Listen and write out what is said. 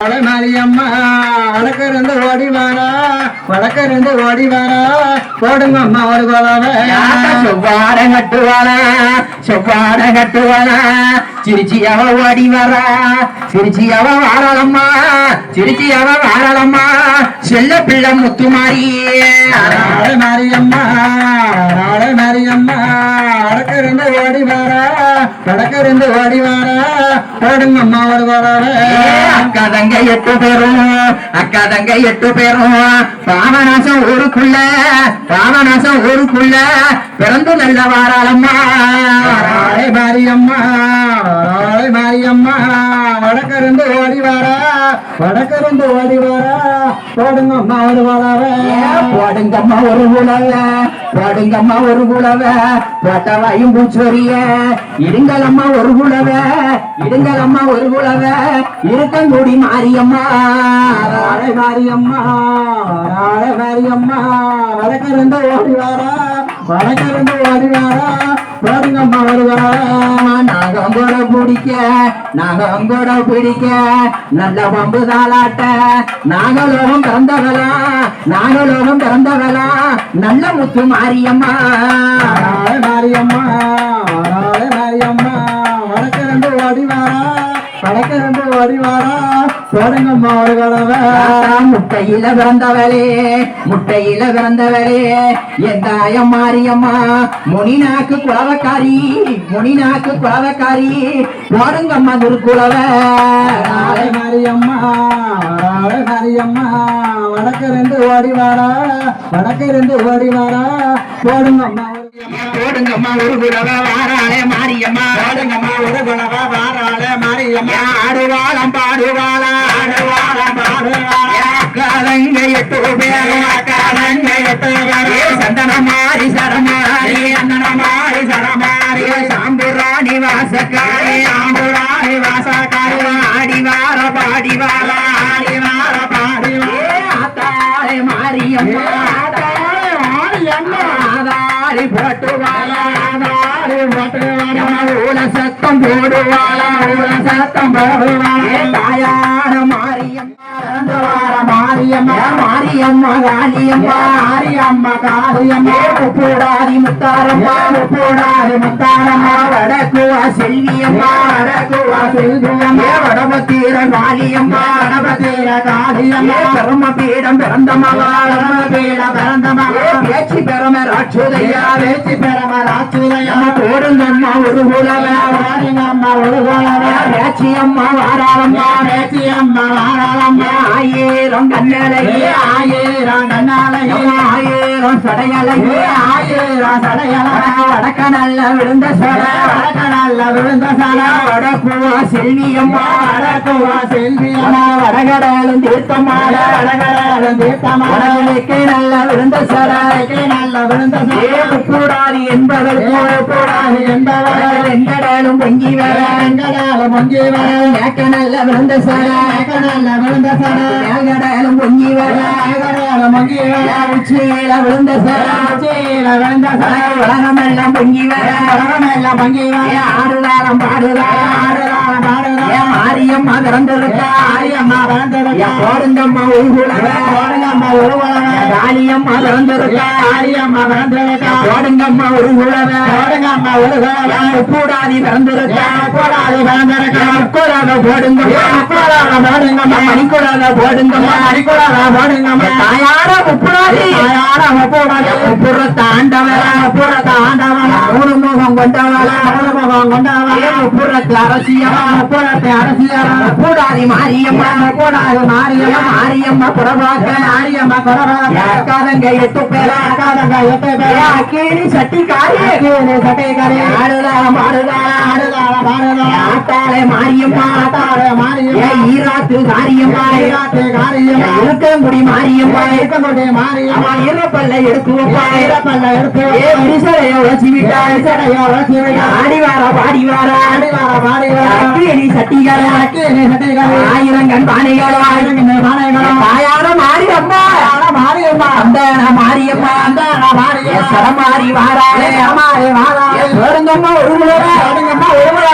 அட மாரியம்மா வடக்கிருந்து ஓடி வாரா வடக்கிருந்து ஓடி வாரா போடுங்க அம்மா ஒரு கோலாவை செவ்வாட கட்டுவாளா செவ்வாட கட்டுவாளா? சிரிச்சி அவ ஓடி வரா சிரிச்சி அவ வாராளம்மா சிரிச்சி அவ வாராளம்மா செல்ல பிள்ளை முத்துமாரி. அட மாரியம்மா மாரியம்மா வடக்கிருந்து ஓடி வாரா வடக்கிருந்து ஓடி வாரா போடுங்க அம்மா ஒரு கோலாவை அக்கா தங்க எட்டு பேரும் அக்கா தங்க எட்டு பேரும். பாவநாசம் ஊருக்குள்ள ராமநாசம் ஊருக்குள்ள பிறந்து நல்ல வாராளம்மா மாரியம்மா மாரியம்மா. வடக்கிருந்து ஓடி வாரா வடக்கிருந்து ஓடி வாரா. போடுங்க ஒரு உழவ போடுங்கம்மா ஒரு உழவ போடுங்கம்மா ஒரு உழவ போட்டவாயும் பூச்சொரிய இடுங்கலம்மா ஒரு உழவ இடுங்கலம்மா ஒரு உழவ இருக்கங்குடி மாரியம்மா ஆளை மாரியம்மா ஆளை மாரியம்மா வடக்கிருந்து ஓடி வாரா ஓடிவாரா ஓடி வாரா போடுங்க அம்மா ஒரு கோலாவை நாகங்கோட பிடிக்க நாகங்கோட பிடிக்க நல்ல பம்பு தாளாட்ட நாகலோகம் பிறந்தவளா நாகலோகம் பிறந்தவளா நல்ல முத்து மாரியம்மா. ஆளை மாரியம்மா ஆளை மாரியம்மா வடக்கிருந்து ஓடிவாரா வடக்கிருந்து ஓடி அம்மா ஒரு கோலாவை முட்டையில பிறந்தவளே முட்டையில பிறந்தவளே. என் தாயம் மாரியம்மா முனிநாக்கு குளவக்காரி முனிநாக்கு குளவக்காரி போடுங்கம்மா திருக்குளவ ஆளை மாரியம்மா மாரியம்மா. வடக்கிருந்து ஓடி வாரா வடக்கிருந்து ஓடி வாரா போடுங்க அம்மா. ஒரு போடுங்கம்மா ஒரு குளவ வாராளே மாரியம்மா. போடுங்கம்மா ஒரு குணவா வாராளே மாரியம்மா. ஆடுவாளம் பாடுவாளா? ஆடுவாளம் பாடுவாளா. காலங்க எட்டு பேரும் காலங்க எட்டு பேரும் சந்தன மாறி சரமாரி சந்தன மாறி சரமாரி சாம்புராணி வாசக்காரி. சாம்புராணி வாசக்காரி. ஆடி வார பாடி வார ஆடி வார பாடி ஆத்தாளே மாரியம்மா. சத்தம் போடுவாளா? ஊழ சத்தம் போடுவாளா? தாயான மாரியம்மா பிறந்து வார மாரியம்மா மாரியம்மா காளியம்மா. மாரியம்மா காளியம்மா. முப்பூடாதி முத்தாரம்மா? முப்பூடாதி முத்தாரம்மா? வடக்குவா செல்வியம்மா வடக்குவா செல்வியம்மா. வடபத்தீர காளியம்மா? வடபத்தீர காளியம்மா? பெரும பீடம் பிறந்த மகா? பெரும பீடம் பிறந்த மகா? பேச்சு பெரும ராட்சுதையா? பேச்சு பெரும ராட்சுதையா? போடுங்கம்மா ஒரு குலவ. பேச்சி அம்மா வாராளம்மா. பேச்சி அம்மா வாராளம்மா. ஆயிரம் கண்ணலையே. ஆயிரம் கண்ணாலையே. ஆயிரம் சடையலையே. ஆயிரம் சடையலை. வடக்க நல்ல விழுந்த சட. வடக்க நல்ல விழுந்த சட. வடக்குவா செல்வியம்மா வடக்குவா செல்வியம்மா வடகடலும் தீர்த்தமாட வடகடலும் தீர்த்தமாட நல்ல விழுந்த சடைக்கு நல்ல விழுந்த சட. கூடாது என்பவர் கூடாது எங்கடாலும் பொங்கி வர எங்கடாலும் பொங்கி வர ஏக்க நல்ல விழுந்த சட ஏக்க நல்ல விழுந்த சட ஏகடாலும் பொங்கி வர ஏகடாலும் பொங்கி வர உச்சியில விழுந்த உச்சியில விழுந்த உலகமெல்லாம் பொங்கி வர உலகமெல்லாம் பொங்கி வர ஆடுதாரம் பாடுதாரம் ஆடுதாரம் பாடுதாரம் மாரியம்மா பிறந்திருக்கா போடுங்கம்மா ஒரு குலவ போடுங்கம்மா ஒரு குலவ காளியம்மா பிறந்திருக்கா போடுங்கம்மா ஒரு குலவ போடுங்கம்மா ஒரு குலவ உப்புடாதி பிறந்திருக்கா உப்புடாதி பிறந்திருக்கா உப்புடாத போடுங்கம்மா. உப்புடாத போடுங்கம்மா. மணிக்குடாத போடுங்கம்மா. மணிக்குடாத போடுங்கம்மா. தாயார உப்புடாதி தாயார உப்புற தாண்டவர மூணு முகம் கொண்டவர மூணு முகம் கொண்டவர உப்புறத்து அரசியமா மாரியம்மா உப்புடாதி மாரியம்மா மாரியம்மா புறவாக்க மாரியம்மா புறவாக்க அக்காதங்க எட்டு பேர அக்காதங்க எட்டு பேர அக்கீனி சட்டிக்காரி அக்கீனி சட்டிக்காரி ஆடுதாளம் ஆடுதாளம் ஆடுதாளம் ஆடுதாளம் ஆத்தாளே மாரியம்மா ஆத்தாளே மாரியம்மா ஈராத்து காரியம்மா இருக்கங்குடி மாரியம்மா இருக்கங்குடி மாரியம்மா இறப்பல்ல எடுக்குவப்பா இறப்பல்ல எடுத்து ஏ விரிசலைய உழைச்சி விட்டா விரிசலைய உழைச்சி விட்டா ஆடி வார பாடி வார ஆடி வார பாடி வார அக்கீனி சட்டிக்கார அக்கீனி சட்டிக்கார ஆயிரம் கண் பானைகளோ? ஆயிரம் கண் பானைகளோ? தாயான மாரியம்மா. மாரியம்மா. அந்த மாரியம்மா. அந்த மாரியம்மா. சரமாரி வாராளே. சரமாரி வாராளே. போடுங்கம்மா ஒரு முறை போடுங்கம்மா ஒரு முறை